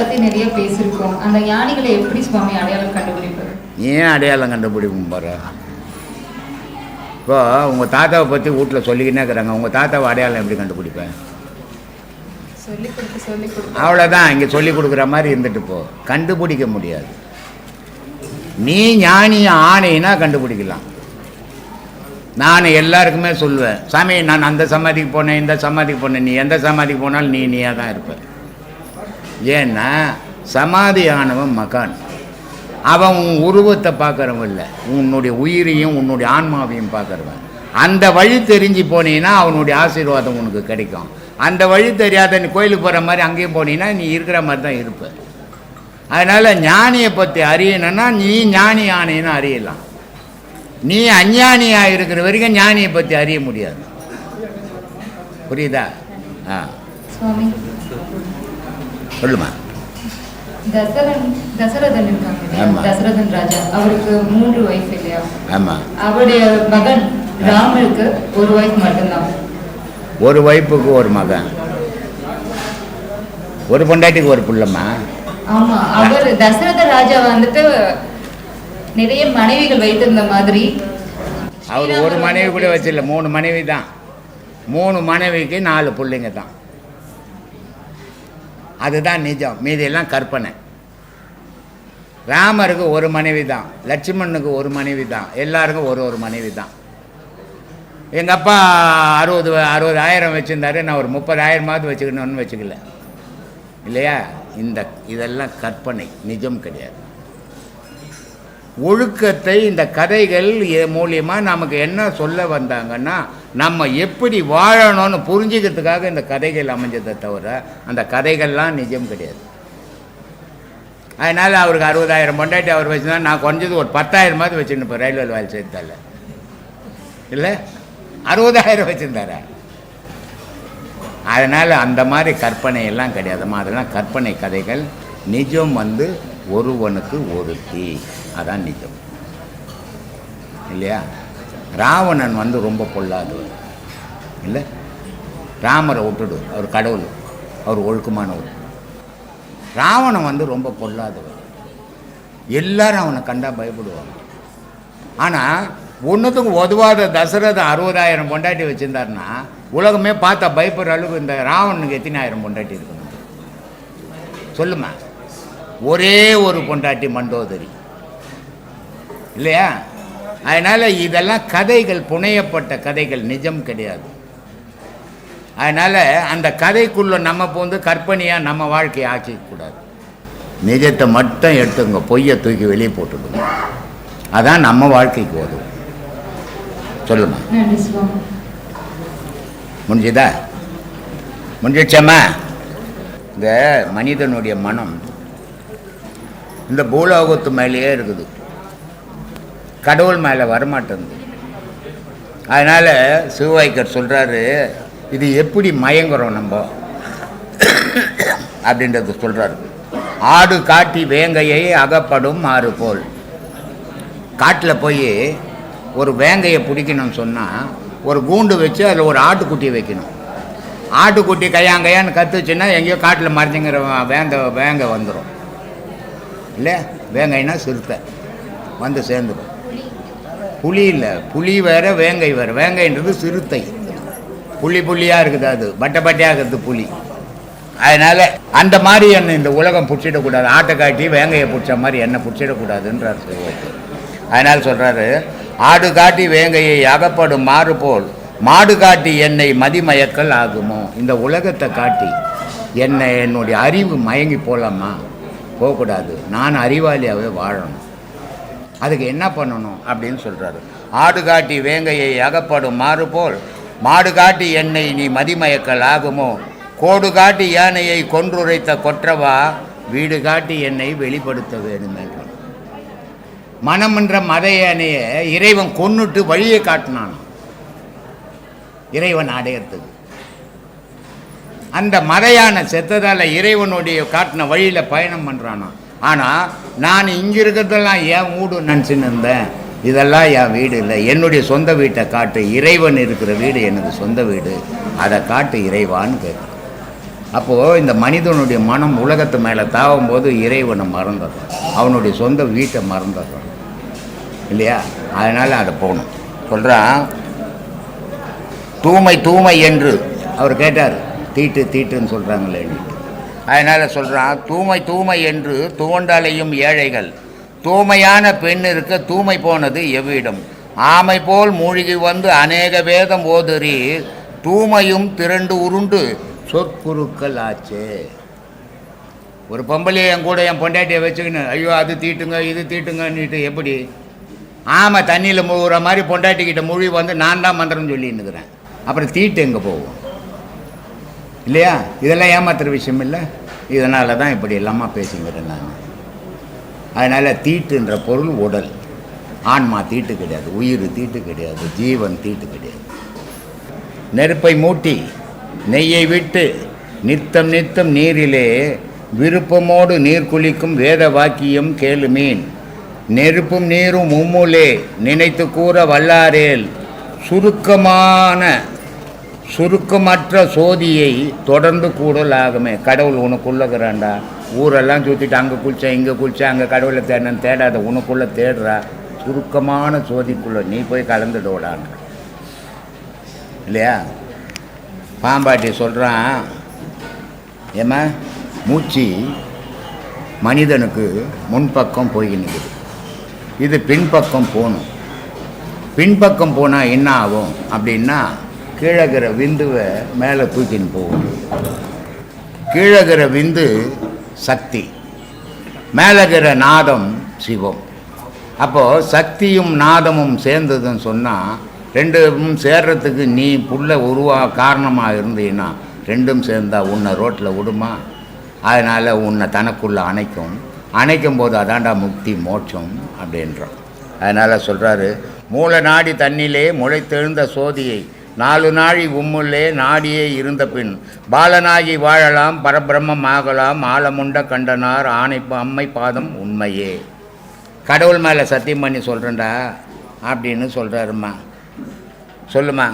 பத்தி நிறைய பேசியிருக்கோம். அந்த ஞானிகளை எப்படி சுவாமி அடையாளம் கண்டுபிடிப்பது? ஏன் அடையாளம் கண்டுபிடிக்கும் போகிற இப்போ உங்கள் தாத்தாவை பற்றி வீட்டில் சொல்லிக்கினே இருக்கிறாங்க. உங்கள் தாத்தாவை அடையாளம் எப்படி கண்டுபிடிப்பேன்? அவ்வளோதான் இங்கே சொல்லி கொடுக்குற மாதிரி இருந்துட்டு போ. கண்டுபிடிக்க முடியாது. நீ ஞானி ஆணைனா கண்டுபிடிக்கலாம். நான் எல்லாருக்குமே சொல்லுவேன். சாமி நான் அந்த சமாதிக்கு போனேன் இந்த சமாதிக்கு போனேன். நீ எந்த சமாதிக்கு போனாலும் நீ நீயாக தான் இருப்ப. ஏன்னா சமாதியானவன் மகான். அவன் உன் உருவத்தை பார்க்குறவன் இல்லை. உன்னுடைய உயிரையும் உன்னுடைய ஆன்மாவையும் பார்க்குறவன். அந்த வழி தெரிஞ்சு போனீங்கன்னா அவனுடைய ஆசீர்வாதம் உனக்கு கிடைக்கும். அந்த வழி தெரியாத நீ கோயிலுக்கு போகிற மாதிரி அங்கேயும் போனீங்கன்னா நீ இருக்கிற மாதிரி தான் இருப்ப. அதனால் ஞானியை பற்றி அறியணும்னா நீ ஞானி ஆனேன்னு அறியலாம். நீ அஞ்ஞானியாக இருக்கிற வரைக்கும் ஞானியை பற்றி அறிய முடியாது. புரியுதா? ஆ. சொல்லுமா? தசரன் தசரதன் இருக்காங்க? ஆமா. தசரதன் ராஜா. அவருக்கு மூன்று ஒய்ஃப் இல்லையா? ஆமாம் அவருடைய மகன் ராமருக்கு ஒரு ஒய்ஃப் மட்டும்தான். ஒரு வைப்புக்கு ஒரு மகன். ஒரு பொண்டாட்டிக்கு ஒரு புள்ளம்மா? ஆமா. அவர் தசரத ராஜா வந்துட்டு நிறைய மனைவிகள் வைத்திருந்த மாதிரி. அவர் ஒரு மனைவி கூட வச்சிடல மூணு மனைவி தான் மூணு மனைவிக்கு நாலு பிள்ளைங்க தான். அதுதான் நிஜம். மீதியெல்லாம் கற்பனை. ராமருக்கு ஒரு மனைவி தான். லட்சுமணனுக்கு ஒரு மனைவி தான். எல்லாருக்கும் ஒரு ஒரு மனைவி தான். எங்கள் அப்பா அறுபது அறுபதாயிரம் வச்சுருந்தாரு. நான் ஒரு முப்பதாயிரமாவது வச்சுக்கணும்னு வச்சுக்கல. இல்லையா? இந்த இதெல்லாம் கற்பனை. நிஜம் கிடையாது. ஒழுக்கத்தை இந்த கதைகள் மூலியமாக நமக்கு என்ன சொல்ல வந்தாங்கன்னா நம்ம எப்படி வாழணும்னு புரிஞ்சுக்கிறதுக்காக இந்த கதைகள் அமைஞ்சதை தவிர அந்த கதைகள்லாம் நிஜம் கிடையாது. அதனால் அவருக்கு அறுபதாயிரம் பொண்டாட்டி அவர் வச்சுருந்தா நான் குறைஞ்சது ஒரு பத்தாயிரமாவது வச்சுருந்தேன் இப்போ ரயில்வே வேலை சேர்த்தால. இல்லை? அறுபதாயிரம் வச்சுருந்தாரா? அதனால் அந்த மாதிரி கற்பனை எல்லாம் கிடையாதுமா அதெல்லாம் கற்பனை கதைகள் நிஜம் வந்து ஒருவனுக்கு ஒருத்தி. அதான் நிஜம். இல்லையா? ராவணன் வந்து ரொம்ப பொல்லாதவர் இல்லை? ராமரை விட்டுடு அவர் கடவுள் அவர் ஒழுக்கமானவர் ராவணன் வந்து ரொம்ப பொல்லாதவர் எல்லாரும் அவனை கண்டா பயப்படுவாங்க. ஆனால் ஒன்றுத்துக்கும் உதவாத தசரத அறுபதாயிரம் பொண்டாட்டி வச்சுருந்தாருன்னா உலகமே பார்த்தா பயப்படுற அளவுக்கு இந்த ராவணனுக்கு எத்தனாயிரம் பொண்டாட்டி இருக்கணும் சொல்லுமா? ஒரே ஒரு பொண்டாட்டி மண்டோதரி. இல்லையா? அதனால் இதெல்லாம் கதைகள் புனையப்பட்ட கதைகள் நிஜம் கிடையாது. அதனால் அந்த கதைக்குள்ளே நம்ம போந்து கற்பனையாக நம்ம வாழ்க்கையை ஆக்கிக்கூடாது நிஜத்தை மட்டும் எடுத்துங்க பொய்யை தூக்கி வெளியே போட்டுடுங்க அதான் நம்ம வாழ்க்கைக்கு உதவும். சுவாமி முடிஞ்சுதா? முடிஞ்சிடுச்சாம்மா? இந்த மனிதனுடைய மனம் இந்த பூலோகத்து மேலேயே இருக்குது. கடவுள் மேலே வரமாட்டேங்குது அதனால் சிவவாய்க்கர் சொல்கிறாரு இது எப்படி மயங்குறோம் நம்ம? அப்படின்றது சொல்கிறாரு ஆடு காட்டி வேங்கையை அகப்படும் ஆறு போல். காட்டில் போய் ஒரு வேங்கையை பிடிக்கணும்னு சொன்னால் ஒரு கூண்டு வச்சு அதில் ஒரு ஆட்டுக்குட்டியை வைக்கணும். ஆட்டுக்குட்டி கையாங்கையான்னு கத்துச்சுன்னா எங்கேயோ காட்டில் மறைஞ்சுங்கிற வேங்க வேங்க வந்துடும் இல்லை வேங்கைன்னா சிறுத்தை. வந்து சேர்ந்துடும் புலி இல்லை. புலி வேறு வேங்கை வேறு. வேங்கைன்றது சிறுத்தை. புள்ளி புள்ளியாக இருக்குது அது. பட்டை பட்டையாக இருக்குது புலி. அதனால் அந்த மாதிரி என்ன இந்த உலகம் பிடிச்சிடக்கூடாது. ஆட்டை காட்டி வேங்கையை பிடிச்ச மாதிரி என்ன பிடிச்சிடக்கூடாதுன்றார் சிவத்தை அதனால் சொல்கிறாரு ஆடு காட்டி வேங்கையை அகப்படும் மாறு போல் மாடு காட்டி என்னை மதிமயக்கல் ஆகுமோ? இந்த உலகத்தை காட்டி என்னை என்னுடைய அறிவு மயங்கி போகலாமா போகக்கூடாது. நான் அறிவாளியாகவே வாழணும். அதுக்கு என்ன பண்ணணும் அப்படின்னு சொல்கிறாரு ஆடு காட்டி வேங்கையை அகப்படும் மாறுபோல் மாடு காட்டி என்னை நீ மதிமயக்கல் ஆகுமோ? கோடு காட்டி யானையை கொன்றுரைத்த கொற்றவா? வீடு காட்டி என்னை வெளிப்படுத்த வேணுமே மனம் என்ற மத யானையை இறைவன் கொன்னுட்டு வழியை காட்டினான். இறைவன் அடையிறதுக்கு அந்த மதையான செத்ததால் இறைவனுடைய காட்டின வழியில் பயணம் பண்ணுறானான் ஆனால் நான் இங்கே இருக்கிறதெல்லாம் ஏன் வீடு நினச்சின்னு இருந்தேன். இதெல்லாம் என் வீடு இல்லை. என்னுடைய சொந்த வீட்டை காட்டு. இறைவன் இருக்கிற வீடு எனது சொந்த வீடு. அதை காட்டு இறைவான்னு கேட்குறேன் அப்போது இந்த மனிதனுடைய மனம் உலகத்து மேலே தாவும் போது இறைவனை மறந்துடுறான் அவனுடைய சொந்த வீட்டை மறந்துடுறான் இல்லையா? அதனால் அதை போகணும். சொல்கிறான் தூமை தூமை என்று. அவர் கேட்டார். தீட்டு தீட்டுன்னு சொல்கிறாங்களே அதனால் சொல்கிறான் தூமை தூமை என்று துவண்டலையும் ஏழைகள். தூய்மையான பெண் இருக்க தூமை போனது எவ்விடம்? ஆமை போல் மூழ்கி வந்து அநேக வேதம் ஓதுறி தூமையும் திரண்டு உருண்டு சொற்குருக்கள் ஆச்சே. ஒரு பொம்பளை என் கூட என் பொண்டாட்டியை வச்சுக்கின்னு ஐயோ அது தீட்டுங்க இது தீட்டுங்கன்னுட்டு எப்படி? ஆமாம் தண்ணியில் முழுகிற மாதிரி பொண்டாட்டிக்கிட்ட மொழி வந்து நான் தான் மந்திரம் சொல்லின்னுக்கிறேன். அப்புறம் தீட்டு எங்கே போகும்? இல்லையா? இதெல்லாம் ஏமாத்துற விஷயம் இல்லை. இதனால தான் இப்படி எல்லாமா பேசிங்கிறேன் நான் அதனால் தீட்டுன்ற பொருள் உடல். ஆன்மா தீட்டு கிடையாது உயிர் தீட்டு கிடையாது ஜீவன் தீட்டு கிடையாது. நெருப்பை மூட்டி நெய்யை விட்டு நித்தம் நித்தம் நீரிலே விருப்பமோடு நீர் குளிக்கும் வேத வாக்கியம் கேளுமீன் நெருப்பும் நீரும் உம்முலே நினைத்து கூற வல்லாரேல் சுருக்கமான சுருக்கமற்ற சோதியை தொடர்ந்து கூடல் ஆகுமே கடவுள் உனக்குள்ளகிறான்டா ஊரெல்லாம் சுற்றிட்டு அங்கே குளிச்சேன் இங்கே குளிச்சேன் அங்கே கடவுளை தேடணும் தேடாத உனக்குள்ளே தேடுறா. சுருக்கமான சோதிக்குள்ளே நீ போய் கலந்துடோடான் இல்லையா? பாம்பாட்டி சொல்கிறான் ஏம்மா? மூச்சு மனிதனுக்கு முன்பக்கம் போய் நிற்குது இது பின்பக்கம் போகணும். பின்பக்கம் போனால் என்ன ஆகும் அப்படின்னா கீழகிற விந்துவை மேலே தூக்கின்னு போகும் கீழகிற விந்து சக்தி மேலகிற நாதம் சிவம். அப்போது சக்தியும் நாதமும் சேர்ந்ததுன்னு சொன்னால் ரெண்டும் சேர்றதுக்கு நீ புள்ள உருவா காரணமாக இருந்தீன்னா ரெண்டும் சேர்ந்தா உன்னை ரோட்டில் விடுமா? அதனால் உன்னை தனக்குள்ளே அணைக்கும். அணைக்கும் போது அதாண்டா முக்தி மோட்சம் அப்படின்றோம் அதனால் சொல்கிறாரு மூல நாடி தண்ணிலே முளைத்தெழுந்த சோதியை நாலு நாழி உம்முள்ளே நாடியே இருந்த பின் பாலனாகி வாழலாம் பரபிரம்மம் ஆகலாம் ஆலமுண்ட கண்டனார் ஆணை அம்மை பாதம் உண்மையே. கடவுள் மேலே சத்தியம் பண்ணி சொல்கிறேன்டா அப்படின்னு சொல்கிறாருமா சொல்லுமா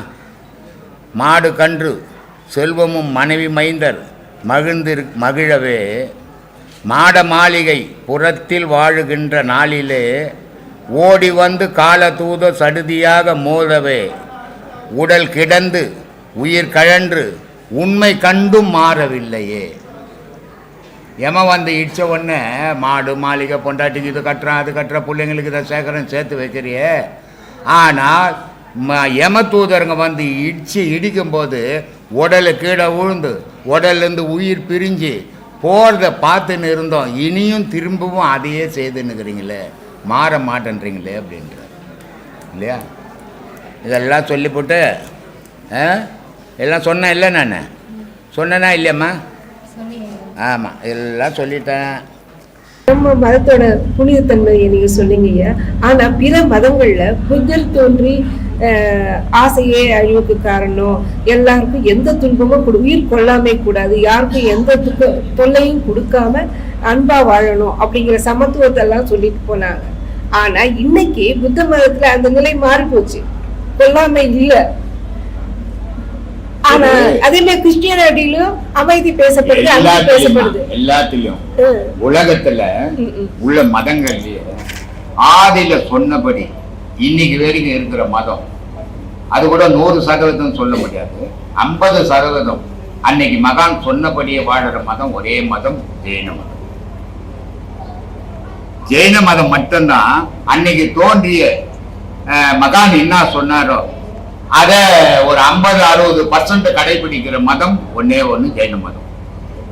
மாடு கன்று செல்வமும் மனைவி மைந்தர் மகிழ்ந்திரு மகிழவே மாட மாளிகை புறத்தில் வாழுகின்ற நாளிலே ஓடி வந்து காலதூத சடுதியாக மோதவே. உடல் கிடந்து உயிர் கழன்று உண்மை கண்டும் மாறவில்லையே. எம வந்து இடிச்ச உடனே மாடு மாளிகை பொண்டாட்டிக்கு இது கட்டுறான் அது கட்டுற பிள்ளைங்களுக்கு இதை சேகரம் சேர்த்து வைக்கிறியே. ஆனால் ம எம தூதருங்க வந்து இடித்து இடிக்கும்போது உடல் கீழே விழுந்து உடல்லேருந்து உயிர் பிரிஞ்சு போகிறத பார்த்துன்னு இருந்தோம். இனியும் திரும்பவும் அதையே செய்துன்னுக்கிறீங்களே. மாற மாட்டேன்றீங்களே அப்படின்றார். இல்லையா? இதெல்லாம் சொல்லிவிட்டு ஆ? எல்லாம் சொன்னேன் இல்லை நான்? சொன்னேனா இல்லையம்மா? ஆமாம் எல்லாம் சொல்லிட்டேன். நம்ம மதத்தோட புனிதத்தன்மையை நீங்கள் சொன்னீங்க ஆனால் பிற மதங்களில் புத்தர் தோன்றி ஆசையே அழிவுக்கு காரணம். எல்லாருக்கும் எந்த துன்பமும் கொடு உயிர் கொள்ளாமே கூடாது. யாருக்கும் எந்த துக்க தொல்லையும் கொடுக்காம அன்பாக வாழணும் அப்படிங்கிற சமத்துவத்தை எல்லாம் சொல்லிட்டு போனாங்க. ஆனால் இன்னைக்கு புத்த மதத்தில் அந்த நிலை மாறி போச்சு கொல்லாமை இல்ல. ஆனா அதே மாதிரி கிறிஸ்டியானிட்டிலும் அமைதி பேசப்படுது பேசப்படுது. எல்லாத்திலையும். ம், உலகத்துல. உள்ள மதங்கள்லயே ஆதியில சொன்னபடி இன்னைக்கு வரைக்கும் இருக்கிற மதம். அது கூட நூறு சதவீதம் சொல்ல முடியாது. ஐம்பது சதவீதம் அன்னைக்கு மகான் சொன்னபடியே வாழற மதம் ஒரே மதம் ஜெயின மதம். ஜெயின மதம் மட்டும்தான் அன்னைக்கு தோன்றிய மகான் என்ன சொன்னாரோ அத ஒரு ஐம்பது அறுபது பர்சன்ட் கடைபிடிக்கிற மதம் ஒன்னே ஒன்று ஜெயின மதம்.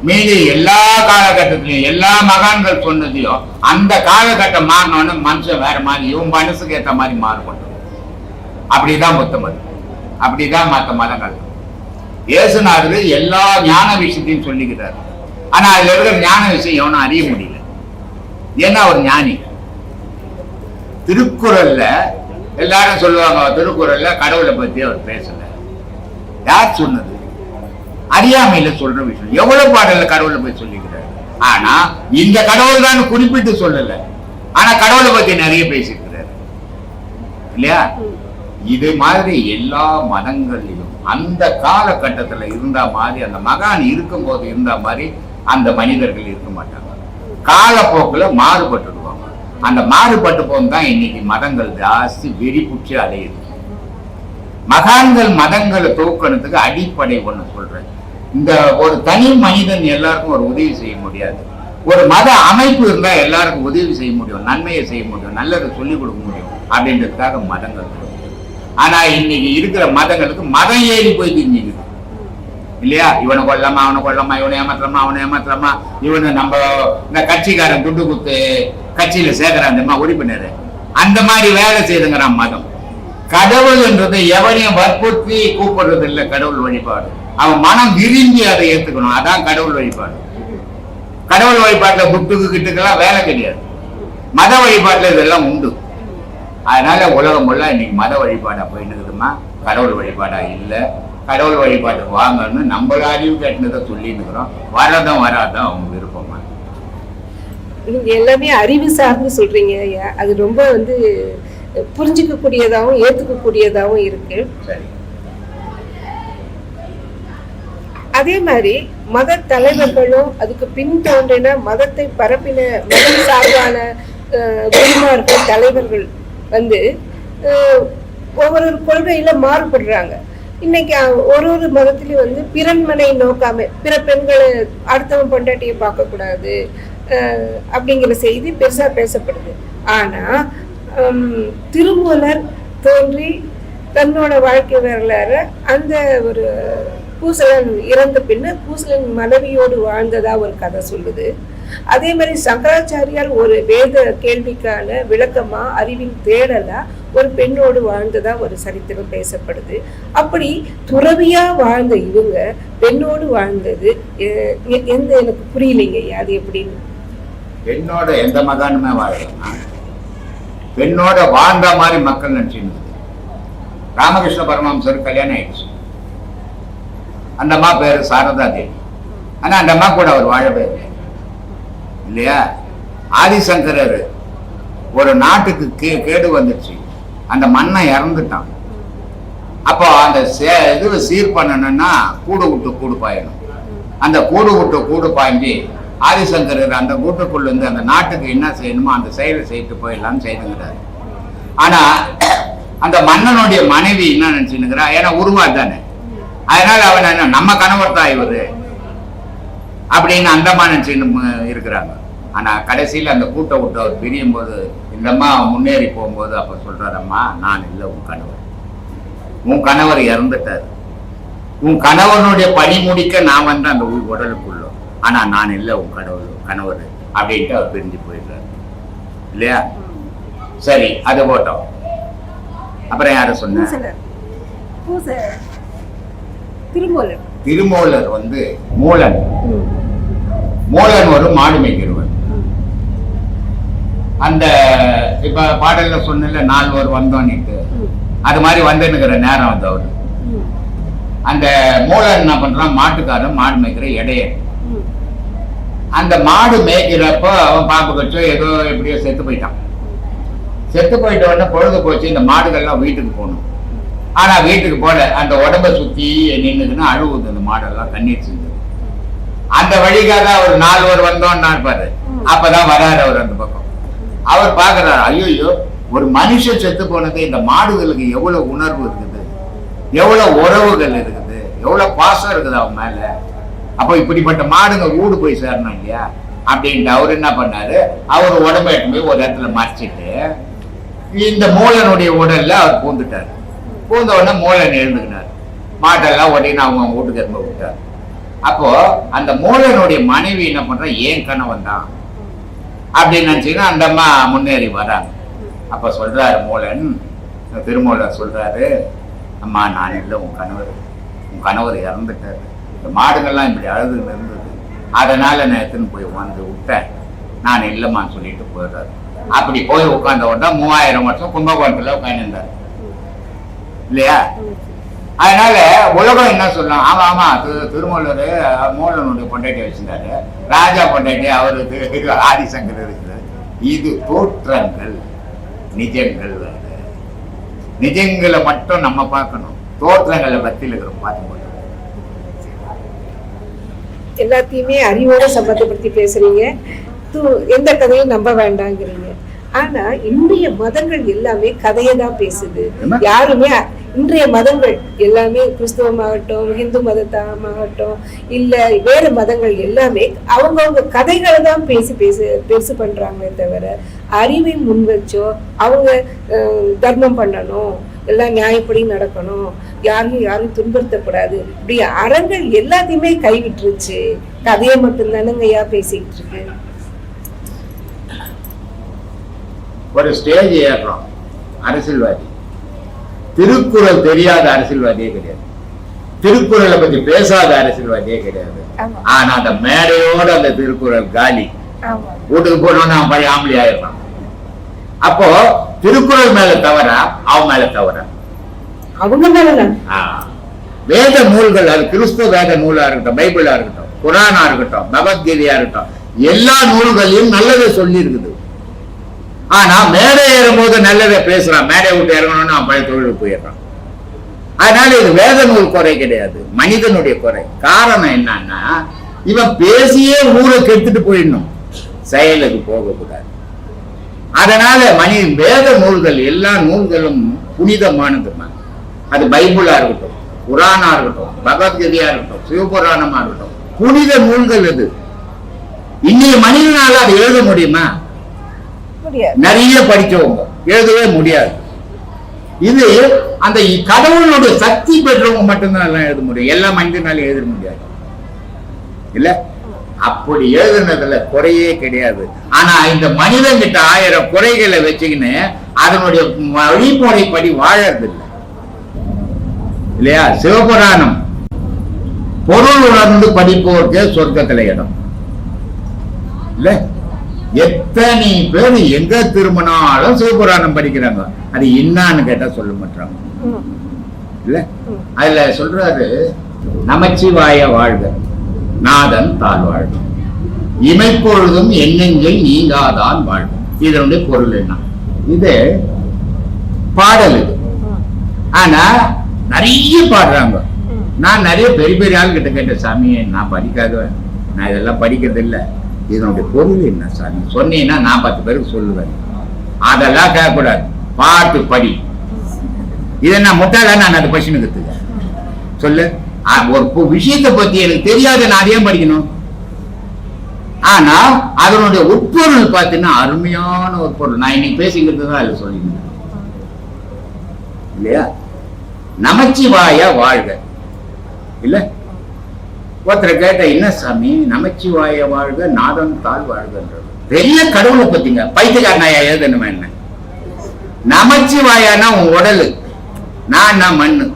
மீதி எல்லா காலகட்டத்திலையும் எல்லா மகான்கள் சொன்னதையும் அந்த காலகட்டம் மாறினோன்னு மனுஷன் வேற மாதிரி இவன் மனசுக்கு ஏற்ற மாதிரி மாறுபடும் அப்படிதான் மொத்த மதம். அப்படிதான் மற்ற மதங்கள். இயேசுநாதர் எல்லா ஞான விஷயத்தையும் சொல்லிக்கிறார் ஆனா அதுல இருக்கிற ஞான விஷயம் எவனும் அறிய முடியல. ஏன்னா ஒரு ஞானி. திருக்குறள்ல எல்லாரும் சொல்லுவாங்க திருக்குறள்ல கடவுளை பத்தி அவர் பேசல. யார் சொன்னது? அறியாமையில சொல்ற விஷயம். எவ்வளவு பாடல்ல கடவுளை பத்தி சொல்லிக்கிறார்? ஆனா இந்த கடவுள் தான் குறிப்பிட்டு சொல்லல. ஆனா கடவுளை பத்தி நிறைய பேசியிருக்கிறார் இல்லையா? இது மாதிரி எல்லா மதங்களிலும் அந்த காலகட்டத்தில் இருந்த மாதிரி அந்த மகான் இருக்கும்போது இருந்த மாதிரி அந்த மனிதர்கள் இருக்க மாட்டாங்க. காலப்போக்கில் மாறுபட்டுடுவாங்க. அந்த மாறுபட்டு போகும் தான் இன்னைக்கு மதங்கள் ஜாஸ்தி வெறிப்புற்றி அலையுது மகான்கள் மதங்களை தூக்கணுத்துக்கு அடிப்படை ஒன்று சொல்றேன். இந்த ஒரு தனி மனிதன் எல்லாருக்கும் ஒரு உதவி செய்ய முடியாது. ஒரு மத அமைப்பு இருந்தால் எல்லாருக்கும் உதவி செய்ய முடியும் நன்மையை செய்ய முடியும் நல்லதை சொல்லிக் கொடுக்க முடியும் அப்படின்றதுக்காக மதங்கள் ஆனால் ஆனா இன்னைக்கு இருக்கிற மதங்களுக்கு மதம் ஏறி போய் தெரிஞ்சுக்குது இல்லையா இவனை கொல்லமா அவனை கொல்லமா இவனை ஏமாத்தலாமா அவனை ஏமாத்தலாமா? இவனு நம்ம இந்த கட்சிக்காரன் துண்டு குத்து கட்சியில சேர்க்கிறான் தெரியுமா? உறுப்பினர். அந்த மாதிரி வேலை செய்துங்கிறான் மதம். கடவுள்ன்றது எவனையும் வற்புறுத்தி கூப்பிடுறது இல்லை கடவுள் வழிபாடு. அவன் மனம் விரும்பி அதை ஏத்துக்கணும். அதான் கடவுள் வழிபாடு. கடவுள் வழிபாட்டுல புட்டுக்கு கிட்டுக்கெல்லாம் வேலை கிடையாது. மத வழிபாட்டுல இதெல்லாம் உண்டு. அதனால உலகம் முள்ள இன்னைக்கு மத வழிபாடா போயிட்டு இருக்குமா கடவுள் வழிபாடா இல்லை. கடவுள் வழிபாட்டுக்கு வாங்கன்னு நம்மள அறிவு கட்டினதை சொல்லின்னு இருக்கிறோம். வரதும் வராதும் அவங்க விருப்பமா? நீங்க எல்லாமே அறிவு சார்ந்து சொல்றீங்க அது ரொம்ப வந்து புரிஞ்சுக்க கூடியதாகவும் ஏத்துக்க கூடியதாகவும் இருக்கு அதே மாதிரி மத தலைவர்களும் அதுக்கு பின் தோன்றின மதத்தை பரப்பின மதம் சார்பான குருமார்கள் தலைவர்கள் வந்து ஒவ்வொரு கொள்கையில மாறுபடுறாங்க. இன்னைக்கு ஒரு ஒரு மதத்திலையும் வந்து பிறன்மனை நோக்காம பிற பெண்களை அடுத்தவன் பொண்டாட்டியை பார்க்க கூடாது அப்படிங்கிற செய்தி பெருசா பேசப்படுது. ஆனா திருமூலர் தோன்றி தன்னோட வாழ்க்கை வரலாறு அந்த ஒரு பூசலன் இறந்த பின்ன பூசலன் மனைவியோடு வாழ்ந்ததா ஒரு கதை சொல்லுது. அதே மாதிரி சங்கராச்சாரியார் ஒரு வேத கேள்விக்கான விளக்கமா அறிவின் தேடலா ஒரு பெண்ணோடு வாழ்ந்ததா ஒரு சரித்திரம் பேசப்படுது. அப்படி துறவியா வாழ்ந்த இவங்க பெண்ணோடு வாழ்ந்தது எந்த எனக்கு புரியலைங்க அது எப்படின்னு? பெண்ணோட எந்த மகானுமே வாழலாம் பெண்ணோட வாழ்ந்த மாதிரி மக்கள் நினைச்சுன்னு ராமகிருஷ்ண பரமஹம்சர் கல்யாணம் ஆயிடுச்சு. அந்த அம்மா பேரு சாரதா தேவி. ஆனா அந்த அம்மா கூட அவர் வாழவே இல்லை. இல்லையா? ஆதிசங்கரர் ஒரு நாட்டுக்கு கே கேடு வந்துச்சு அந்த மண்ணை இறந்துட்டான். அப்போ அந்த சே இது சீர் பண்ணணும்னா கூடு விட்டு கூடு பாயணும். அந்த கூடு விட்டு கூடு பாய்ஞ்சி ஆதிசங்கரர் அந்த கூட்டுக்குள்ள இருந்து அந்த நாட்டுக்கு என்ன செய்யணுமோ அந்த செயலை செய்து போயிடலாம்னு செய்துங்கிறாரு. ஆனா அந்த மன்னனுடைய மனைவி என்ன நினச்சினுங்கிறா ஏன்னா உருவா தானே. அதனால அவன் என்ன நம்ம கணவர் தான் இவர் அப்படின்னு அந்தம்மா நினச்சின்னு இருக்கிறாங்க. ஆனால் கடைசியில அந்த கூட்டை விட்டு அவர் பிரியும் போது இந்த அம்மா முன்னேறி போகும்போது அப்ப சொல்றாரு அம்மா நான் இல்லை உன் கணவர். உன் கணவர் இறந்துட்டார். உன் கணவனுடைய பணி முடிக்க நான் வந்து அந்த உ- உடலுக்குள்ள. ஆனா நான் இல்லை உன் கடவுள் கணவர் அப்படின்ட்டு அவர் பிரிஞ்சு போயிடுறாரு. இல்லையா? சரி அது போட்டோம். அப்புறம் யார சொன்ன? திருமூலர். திருமூலர் வந்து மூலன். மூலன் ஒரு மாடு மேய்க்கிறவன் அந்த இப்ப பாடல்ல சொன்னல நால்வர் வந்தோன்னுட்டு. ம். அது மாதிரி வந்துன்னுக்கிற நேரம் வந்து அவரு. அந்த மூளை என்ன பண்றான்? மாட்டுக்காரன் மாடு மேய்க்கிற இடைய அந்த மாடு மேய்க்கிறப்போ அவன் பாம்பு கச்சோ ஏதோ எப்படியோ செத்து போயிட்டான். செத்து போயிட்ட உடனே பொழுது போச்சு இந்த மாடுகள்லாம் வீட்டுக்கு போகணும். ஆனா வீட்டுக்கு போல அந்த உடம்ப சுத்தி நின்னுக்குன்னு அழுகுது அந்த மாடெல்லாம் தண்ணீர் செஞ்சு அந்த வழிக்காக அவர் ஒரு வந்தோன்னு இருப்பாரு அப்பதான் வராரு அவர் அந்த பக்கம். அவர் பார்க்குறாரு ஐயோ ஒரு மனுஷன் செத்து போனது இந்த மாடுகளுக்கு எவ்வளவு உணர்வு இருக்குது? எவ்வளவு உறவுகள் இருக்குது? எவ்வளவு பாசம் இருக்குது அவன் மேல? அப்போ இப்படிப்பட்ட மாடுங்க ஊடு போய் சேரணும் இல்லையா? அப்படின்ட்டு அவர் என்ன பண்ணாரு? அவர் உடம்ப எடுத்து போய் ஒரு இடத்துல மறைச்சிட்டு இந்த மூலனுடைய உடல்ல அவர் பூந்துட்டார். பூந்த உடனே மூலன் எழுந்துக்கினார். மாட்டெல்லாம் உடனே அவங்க அவங்க வீட்டுக்கு திரும்ப விட்டார். அப்போ அந்த மூலனுடைய மனைவி என்ன பண்றா? ஏன் கணவன் தான்? அப்படின்னு நினச்சிங்கன்னா அந்த அம்மா முன்னேறி வராங்க. அப்போ சொல்கிறாரு மூலன் திருமூலர் சொல்கிறாரு அம்மா நான் இல்லை உன் கணவர் உன் கணவர் இறந்துட்டாரு. இந்த மாடுகள்லாம் இப்படி அழுது இருந்தது. அதனால் நான் எடுத்துன்னு போய் வந்து விட்டேன். நான் இல்லைம்மான்னு சொல்லிட்டு போயிடுறாரு. அப்படி போய் உட்காந்த உடனே மூவாயிரம் வருஷம் கும்பகோணத்தில் உட்காந்துருந்தார் இல்லையா? அதனால உலகம் என்ன சொல்லலாம் ஆமா ஆமா. திரு- திருமூலர் மூலனுடைய பொண்டாட்டி வச்சிருந்தாரு. ராஜா பொண்டாட்டி அவரு ஆதிசங்கர் இருக்கிறார். இது தோற்றங்கள் நிஜங்கள் நிஜங்களை மட்டும் நம்ம பார்க்கணும். தோற்றங்களை பத்தியில் இருக்கிற பார்த்து எல்லாத்தையுமே அறிவோட சம்பந்தப்படுத்தி பேசுறீங்க. எந்த கதையும் நம்ப வேண்டாங்கிறீங்க. ஆனா இன்றைய மதங்கள் எல்லாமே கதையை தான் பேசுது? யாருமே இன்றைய மதங்கள் எல்லாமே கிறிஸ்தவமாகட்டும் இந்து மதத்தமாகட்டும் இல்ல வேற மதங்கள் எல்லாமே அவங்கவுங்க கதைகளை தான் பேசி பேசு பெருசு பண்ணுறாங்களே தவிர அறிவை முன் வச்சோ அவங்க தர்மம் பண்ணணும் எல்லாம் நியாயப்படி நடக்கணும் யாரையும் யாரும் துன்புறுத்தக்கூடாது. இப்படி அறங்கள் எல்லாத்தையுமே கைவிட்டுருச்சு. கதையை மட்டும்தானங்க ஐயா பேசிக்கிட்டு இருக்கு ஒரு ஸ்டேஜ் ஏறுறோம் அரசியல்வாதி. திருக்குறள் தெரியாத அரசியல்வாதியே கிடையாது. திருக்குறளை பத்தி பேசாத அரசியல்வாதியே கிடையாது. ஆனா அந்த மேடையோட அந்த திருக்குறள் காலி. வீட்டுக்கு போனோம்னா பழைய ஆம்பளை ஆயிடுறான் அப்போ திருக்குறள் மேல தவற அவன் மேல தவற? அவங்க ஆ. வேத நூல்கள் அது கிறிஸ்துவ வேத நூலா இருக்கட்டும் பைபிளா இருக்கட்டும் குரானா இருக்கட்டும் பகவத்கீதையா இருக்கட்டும் எல்லா நூல்களையும் நல்லதை சொல்லி இருக்குது ஆனா மேடை ஏறும்போது நல்லதை பேசுறான். மேடை விட்டு இறங்கணும்னு அவன் பழைய தொழிலுக்கு போயிடுறான். அதனால இது வேத நூல் குறை கிடையாது. மனிதனுடைய குறை. காரணம் என்னன்னா இவன் பேசியே ஊரை கெடுத்துட்டு போயிடணும். செயலுக்கு போகக்கூடாது. அதனால மணி வேத நூல்கள் எல்லா நூல்களும் புனிதமானதுமா? அது பைபிளா இருக்கட்டும் குரானா இருக்கட்டும் பகவத்கீதையா இருக்கட்டும் சிவபுராணமா இருக்கட்டும். புனித நூல்கள் அது. இன்னைய மனிதனால அதை எழுத முடியுமா? நிறைய படிச்சவங்க எழுதவே முடியாது. இது அந்த கடவுளோட சக்தி பெற்றவங்க மட்டும்தான் எல்லாம் எழுத முடியும். எல்லா மனிதனாலும் எழுத முடியாது. இல்ல? அப்படி எழுதுனதுல குறையே கிடையாது. ஆனா இந்த மனிதன் கிட்ட ஆயிரம் குறைகளை வச்சுக்கின்னு அதனுடைய வழிமுறைப்படி வாழறது இல்லை இல்லையா? சிவபுராணம். பொருள் உணர்ந்து படிப்போருக்கே சொர்க்கத்துல இடம். இல்ல? எத்தனை பேர் எங்க திரும்பினாலும் சிவபுராணம் படிக்கிறாங்க. அது என்னான்னு கேட்டா சொல்ல மாட்டாங்க. இல்ல? அதுல சொல்றாரு நமச்சிவாய வாழ்க நாதன் தாழ் வாழ்க. இமைப்பொழுதும் எண்ணெஞ்சில் நீங்காதான் வாழ்க. இதனுடைய பொருள் என்ன? இது பாடல் இது. ஆனா நிறைய பாடுறாங்க. நான் நிறைய பெரிய பெரிய ஆள் கிட்ட கேட்டேன் சாமி நான் படிக்காதவன். நான் இதெல்லாம் படிக்கிறது இல்லை இதனுடைய பொருள் என்ன சாமி? சொன்னீங்கன்னா நான் பத்து பேருக்கு சொல்லுவேன். அதெல்லாம் கேட்கக்கூடாது. பார்த்து படி. இதை நான் முட்டாளா? நான் அந்த கொஸ்டின் கத்துக்க சொல்லு. ஒரு விஷயத்தை பத்தி எனக்கு தெரியாத நான் அதையும் படிக்கணும். ஆனா அதனுடைய உட்பொருள் பார்த்தீங்கன்னா அருமையான ஒரு பொருள். நான் இன்னைக்கு பேசிக்கிறது தான் அதில் சொல்லியிருந்தேன். இல்லையா? நமச்சிவாய வாழ்க. இல்லை? ஒருத்தரை கேட்ட என்ன சாமி? நமச்சிவாய வாழ்க நாதன் தாழ் வாழ்கன்றது. பெரிய கடவுளை பத்திங்க? பைத்தியக்காரனாயா? எழுதணுமா என்ன? நமச்சிவாயானா உன் உடலு. நான்னா மண்ணு.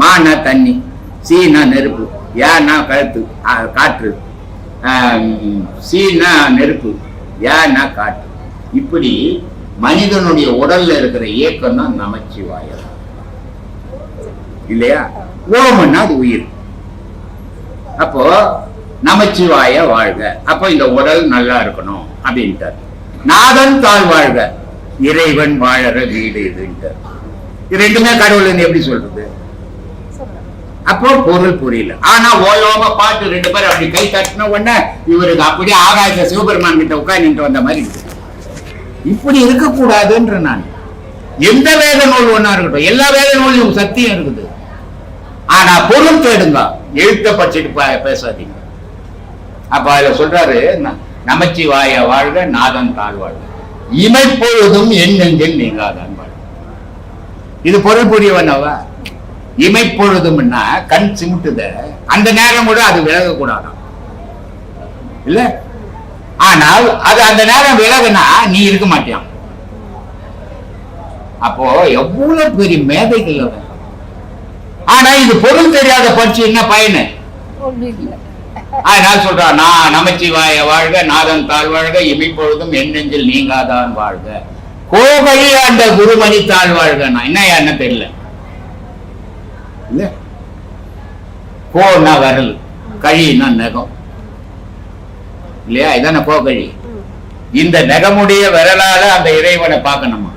மானா தண்ணி. சீனா நெருப்பு. யானா கழுத்து. காற்று. சீனா நெருப்பு. யானா காற்று. இப்படி மனிதனுடைய உடல்ல இருக்கிற இயக்கம் தான் நமச்சிவாயம். இல்லையா? ஓமன்னா அது உயிர். அப்போ நமச்சிவாய வாழ்க. அப்போ இந்த உடல் நல்லா இருக்கணும் அப்படின்ட்டார். நாதன் தாழ் வாழ்க. இறைவன் வாழற வீடு இதுன்ட்டார். இது ரெண்டுமே கடவுள் எப்படி சொல்றது? அப்போ பொருள் புரியல. ஆனா ஓயோம பாட்டு ரெண்டு பேரும் அப்படி கை தட்டின உடனே இவருக்கு அப்படியே ஆகாயத்துல சிவபெருமான் கிட்ட உட்காந்துட்டு வந்த மாதிரி இப்படி இருக்கக்கூடாதுன்ற நான். எந்த வேத நூல் ஒன்னா இருக்கட்டும் எல்லா வேத நூலையும் சத்தியம் இருக்குது. ஆனா பொருள் தேடுங்க. எழுத்த படிச்சுட்டு பேசாதீங்க. அப்ப அதுல சொல்றாரு ந- நமச்சிவாய வாழ்க நாதன் தாழ் வாழ்க. இமைப்பொழுதும் என் நெஞ்சில் நீங்காதான் வாழ்க இது பொருள் புரியவன் அவ. இமைப்பொழுதும்னா கண் சிமிட்டுத. அந்த நேரம் கூட அது விலகக்கூடாதாம் இல்ல? ஆனால் அது அந்த நேரம் விலகுனா நீ இருக்க மாட்டியான் அப்போ எவ்வளவு பெரிய மேதைகள் அவன். ஆனா இது பொருள் தெரியாத படிச்சு என்ன பயனு? அதனால சொல்றான் நான் நமச்சிவாய வாழ்க நாதன் தாழ் வாழ்க இமைப்பொழுதும் என் நெஞ்சில் நீங்காதான் வாழ்க. கோகழி ஆண்ட குருமணி தாழ் வாழ்க நான் என்ன என்ன தெரியல? இல்ல. கோன்னா வரல் கழின்னா நகம். இல்லையா? இதான கோகழி. இந்த நகமுடைய விரலால அந்த இறைவனை பார்க்கணுமா?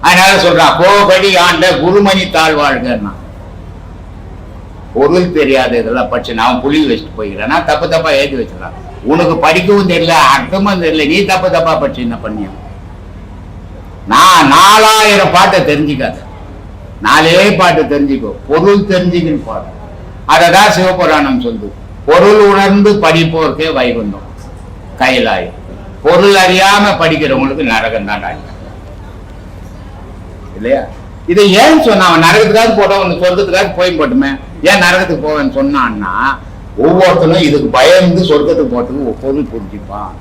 அதனால சொல்றான் கோபடி ஆண்ட குருமணி தாழ்வாழ்கன்னா பொருள் தெரியாத இதெல்லாம் படிச்சு நான் புளி வச்சுட்டு போய்க்கிறேன். நான் தப்பு தப்பா எழுதி வச்சிடலாம் உனக்கு படிக்கவும் தெரியல அர்த்தமும் தெரியல நீ தப்பு தப்பா படிச்சு என்ன பண்ணிய? நான் நாலாயிரம் பாட்டை தெரிஞ்சுக்காத. நாலே பாட்டு தெரிஞ்சுக்கோ. பொருள் தெரிஞ்சுக்கின்னு பாடு. அததான் சிவபுராணம் சொல்லுது. பொருள் உணர்ந்து படிப்போருக்கே வைகுந்தம். கைலாயம். பொருள் அறியாம படிக்கிறவங்களுக்கு நரகம் தான் இல்லையா? இதை ஏன் சொன்ன அவன் நரகத்துக்காக போட்டவன் சொர்க்கத்துக்காக போய் போட்டுமே? ஏன் நரகத்துக்கு போவேன்னு சொன்னான்னா ஒவ்வொருத்தனும் இதுக்கு பயந்து சொர்க்கத்துக்கு போறதுக்கு ஒவ்வொரு பொருள் புரிஞ்சுப்பான்.